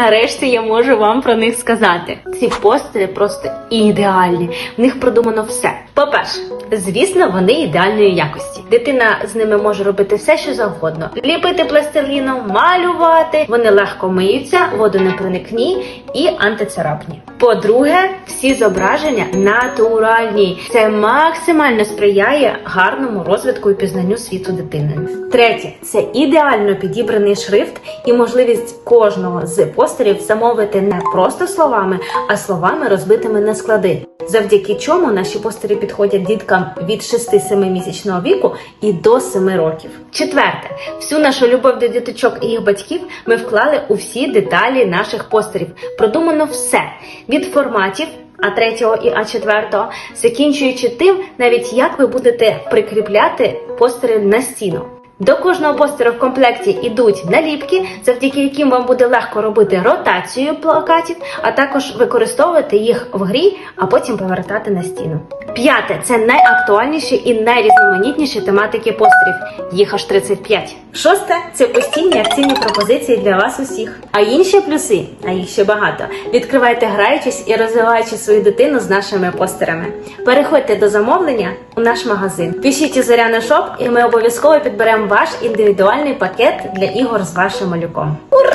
нарешті я можу вам про них сказати. Ці постелі просто ідеальні. В них продумано все. По-перше, звісно, вони ідеальної якості. Дитина з ними може робити все, що завгодно: ліпити пластиліном, малювати. Вони легко миються, водонепроникні і антицарапні. По-друге, всі зображення натуральні. Це максимально сприяє гарному розвитку і пізнанню світу дитини. Третє це ідеально підібраний шрифт і можливість кожного з постерів замовити не просто словами, а словами розбитими на склади. Завдяки чому наші постери підходять діткам від 6-7 місячного віку і до 7 років. Четверте, всю нашу любов до діточок і їх батьків ми вклали у всі деталі наших постерів. Продумано все від форматів. А3 і А4, закінчуючи тим, навіть як ви будете прикріпляти постери на стіну. До кожного постера в комплекті йдуть наліпки, завдяки яким вам буде легко робити ротацію плакатів, а також використовувати їх в грі, а потім повертати на стіну. П'яте це найактуальніші і найрізноманітніші тематики постерів. Їх аж 35. Шосте це постійні акційні пропозиції для вас усіх. А інші плюси, а їх ще багато. Відкривайте граючись і розвиваючи свою дитину з нашими постерами. Переходьте до замовлення у наш магазин. Пишіть у Зоряна Шоп, і ми обов'язково підберемо ваш індивідуальний пакет для ігор з вашим малюком. Ура!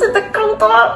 Це так круто!